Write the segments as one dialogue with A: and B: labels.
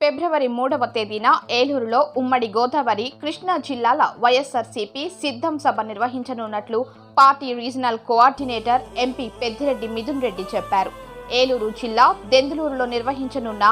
A: ఫిబ్రవరి మూడవ తేదీన ఏలూరులో ఉమ్మడి గోదావరి కృష్ణా జిల్లాల వైఎస్ఆర్సీపీ సిద్ధం సభ నిర్వహించనున్నట్లు party regional coordinator MP Peddireddy Mithun Reddy చెప్పారు. ఏలూరు జిల్లా దెందులూరులో నిర్వహించనున్న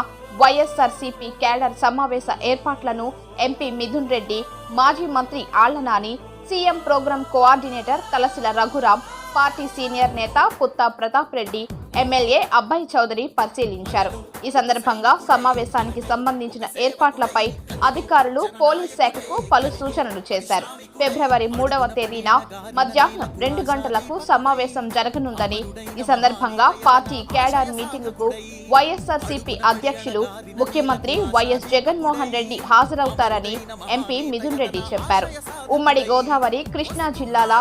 A: వైఎస్ఆర్సీపీ కేడర్ సమావేశ ఏర్పాట్లను ఎంపీ మిథున్ రెడ్డి మాజీ మంత్రి Alla Nani CM programme coordinator Talasila Raghuram party senior నేత పుత్తా ప్రతాప్ రెడ్డి ఎమ్మెల్యే అబ్బాయి చౌదరి పరిశీలించారు. ఈ సందర్భంగా సమావేశానికి సంబంధించిన ఏర్పాట్లపై అధికారులు పోలీస్ శాఖకు పలు సూచనలు చేశారు. ఫిబ్రవరి మూడవ తేదీన మధ్యాహ్నం రెండు గంటలకు సమావేశం జరగనుందని ఈ సందర్భంగా పార్టీ కేడార్ మీటింగుకు వైఎస్ఆర్సీపీ అధ్యక్షులు ముఖ్యమంత్రి వైఎస్ జగన్మోహన్ రెడ్డి హాజరవుతారని ఎంపీ మిథున్ రెడ్డి చెప్పారు. ఉమ్మడి గోదావరి కృష్ణా జిల్లాల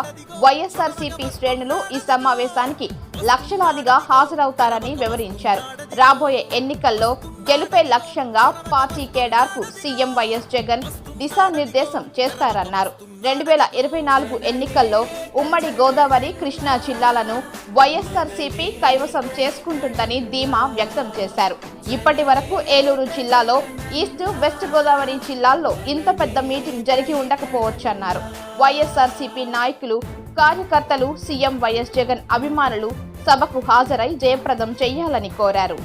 A: వైఎస్ఆర్సీపీ శ్రేణులు ఈ సమావేశానికి లక్షలాదిగా హాజరవుతారని వివరించారు. రాబోయే ఎన్నికల్లో గెలుపే లక్ష్యంగా పార్టీ కేడార్కు సీఎం వైఎస్ జగన్ దిశానిర్దేశం చేస్తారన్నారు. రెండు వేల ఇరవై నాలుగు ఎన్నికల్లో ఉమ్మడి గోదావరి కృష్ణా జిల్లాలను వైఎస్ఆర్సీపీ కైవసం చేసుకుంటుందని ధీమా వ్యక్తం చేశారు. ఇప్పటి వరకు ఏలూరు జిల్లాలో ఈస్ట్ వెస్ట్ గోదావరి జిల్లాల్లో ఇంత పెద్ద మీటింగ్ జరిగి ఉండకపోవచ్చన్నారు. వైఎస్ఆర్సీపీ నాయకులు కార్యకర్తలు సీఎం వైఎస్ జగన్ అభిమానులు సభకు హాజరై జయప్రదం చేయాలని కోరారు.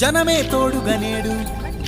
B: జనమే తోడుగా నేడు.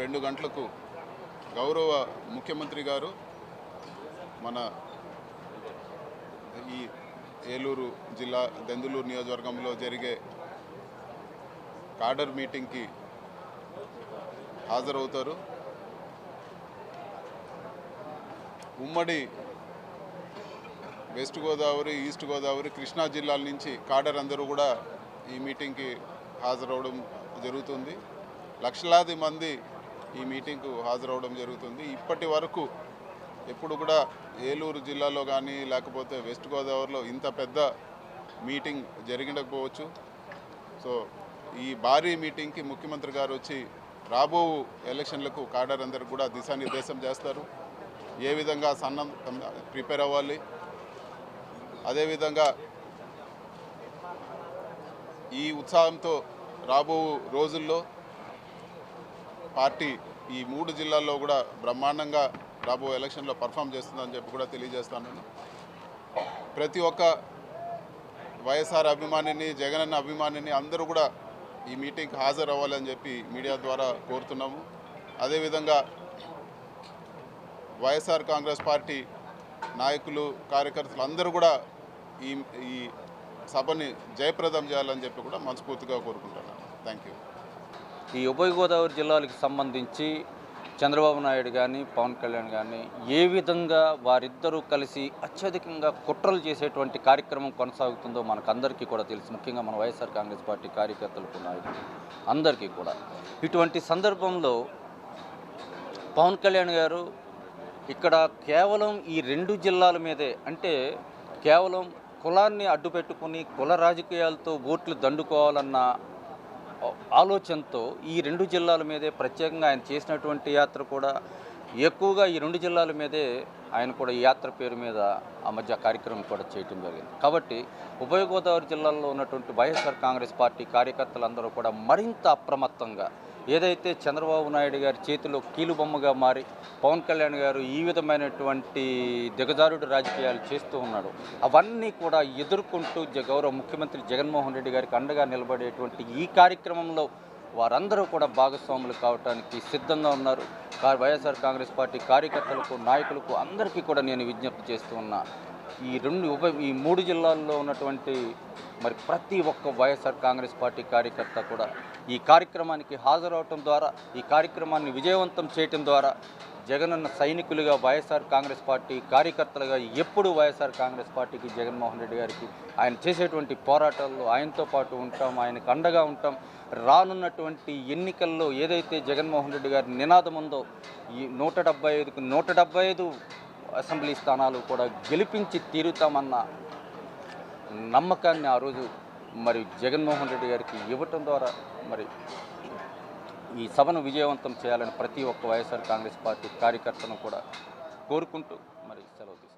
C: రెండు గంటలకు గౌరవ ముఖ్యమంత్రి గారు మన ఈ ఏలూరు జిల్లా దెందులూరు నియోజకవర్గంలో జరిగే కాడర్ మీటింగ్కి హాజరవుతారు. ఉమ్మడి వెస్ట్ గోదావరి ఈస్ట్ గోదావరి కృష్ణా జిల్లాల నుంచి కాడర్ అందరూ కూడా ఈ మీటింగ్కి హాజరవడం జరుగుతుంది. లక్షలాది మంది ఈ మీటింగ్కు హాజరవడం జరుగుతుంది. ఇప్పటి వరకు ఎప్పుడు కూడా ఏలూరు జిల్లాలో కానీ లేకపోతే వెస్ట్ గోదావరిలో ఇంత పెద్ద మీటింగ్ జరిగకపోవచ్చు సో ఈ భారీ మీటింగ్కి ముఖ్యమంత్రి గారు వచ్చి రాబో ఎలక్షన్లకు కాడర్ అందరికి కూడా దిశానిర్దేశం చేస్తారు. ఏ విధంగా సన్న ప్రిపేర్ అవ్వాలి? అదేవిధంగా ఈ ఉత్సాహంతో రాబో రోజుల్లో పార్టీ ఈ మూడు జిల్లాల్లో కూడా బ్రహ్మాండంగా రాబో ఎలక్షన్లో పర్ఫామ్ చేస్తుందని చెప్పి కూడా తెలియజేస్తాను ప్రతి ఒక్క వైఎస్ఆర్ అభిమానిని జగనన్న అభిమానిని అందరూ కూడా ఈ మీటింగ్కి హాజరు అవ్వాలని చెప్పి మీడియా ద్వారా కోరుతున్నాము. అదేవిధంగా వైఎస్ఆర్ కాంగ్రెస్ పార్టీ నాయకులు కార్యకర్తలు అందరూ కూడా ఈ ఈ సభని జయప్రదం చేయాలని చెప్పి కూడా మనస్ఫూర్తిగా కోరుకుంటున్నాను. థ్యాంక్ యూ
D: ఈ ఉభయ గోదావరి జిల్లాలకు సంబంధించి చంద్రబాబు నాయుడు కానీ పవన్ కళ్యాణ్ కానీ ఏ విధంగా వారిద్దరూ కలిసి అత్యధికంగా కుట్రలు చేసేటువంటి కార్యక్రమం కొనసాగుతుందో మనకు అందరికీ కూడా తెలుసు. ముఖ్యంగా మన వైఎస్ఆర్ కాంగ్రెస్ పార్టీ కార్యకర్తలకు నాయకులు అందరికీ కూడా. ఇటువంటి సందర్భంలో పవన్ కళ్యాణ్ గారు ఇక్కడ కేవలం ఈ రెండు జిల్లాల మీదే అంటే కేవలం కులాన్ని అడ్డుపెట్టుకుని కుల రాజకీయాలతో ఓట్లు దండుకోవాలన్న ఆలోచనతో ఈ రెండు జిల్లాల మీదే ప్రత్యేకంగా ఆయన చేసినటువంటి యాత్ర కూడా ఎక్కువగా ఈ రెండు జిల్లాల మీదే ఆయన కూడా ఈ యాత్ర పేరు మీద ఆ మధ్య కార్యక్రమం కూడా చేయటం జరిగింది. కాబట్టి ఉభయ గోదావరి జిల్లాలో ఉన్నటువంటి వైఎస్ఆర్ కాంగ్రెస్ పార్టీ కార్యకర్తలందరూ కూడా మరింత అప్రమత్తంగా ఏదైతే చంద్రబాబు నాయుడు గారి చేతిలో కీలుబొమ్మగా మారి పవన్ కళ్యాణ్ గారు ఈ విధమైనటువంటి దిగజారుడు రాజకీయాలు చేస్తూ ఉన్నాడు అవన్నీ కూడా ఎదుర్కొంటూ గౌరవ ముఖ్యమంత్రి జగన్మోహన్ రెడ్డి గారికి అండగా నిలబడేటువంటి ఈ కార్యక్రమంలో వారందరూ కూడా భాగస్వాములు కావడానికి సిద్ధంగా ఉన్నారు. వైఎస్ఆర్ కాంగ్రెస్ పార్టీ కార్యకర్తలకు నాయకులకు అందరికీ కూడా నేను విజ్ఞప్తి చేస్తూ ఉన్నా ఈ రెండు ఉప ఈ మూడు జిల్లాల్లో ఉన్నటువంటి మరి ప్రతి ఒక్క వైఎస్ఆర్ కాంగ్రెస్ పార్టీ కార్యకర్త కూడా ఈ కార్యక్రమానికి హాజరవటం ద్వారా ఈ కార్యక్రమాన్ని విజయవంతం చేయటం ద్వారా జగనన్న సైనికులుగా వైఎస్ఆర్ కాంగ్రెస్ పార్టీ కార్యకర్తలుగా ఎప్పుడు వైఎస్ఆర్ కాంగ్రెస్ పార్టీకి జగన్మోహన్ రెడ్డి గారికి ఆయన చేసేటువంటి పోరాటాల్లో ఆయనతో పాటు ఉంటాం ఆయనకు అండగా ఉంటాం. రానున్నటువంటి ఎన్నికల్లో ఏదైతే జగన్మోహన్ రెడ్డి గారి నినాదం ఉందో ఈ నూట డెబ్బై ఐదుకు నూట డెబ్బై ఐదు అసెంబ్లీ స్థానాలు కూడా గెలిపించి తీరుతామన్న నమ్మకాన్ని ఆ రోజు మరి జగన్మోహన్ రెడ్డి గారికి ఇవ్వటం ద్వారా మరి ఈ సభను విజయవంతం చేయాలని ప్రతి ఒక్క వైఎస్ఆర్ కాంగ్రెస్ పార్టీ కార్యకర్తను కూడా కోరుకుంటూ మరి సెలవు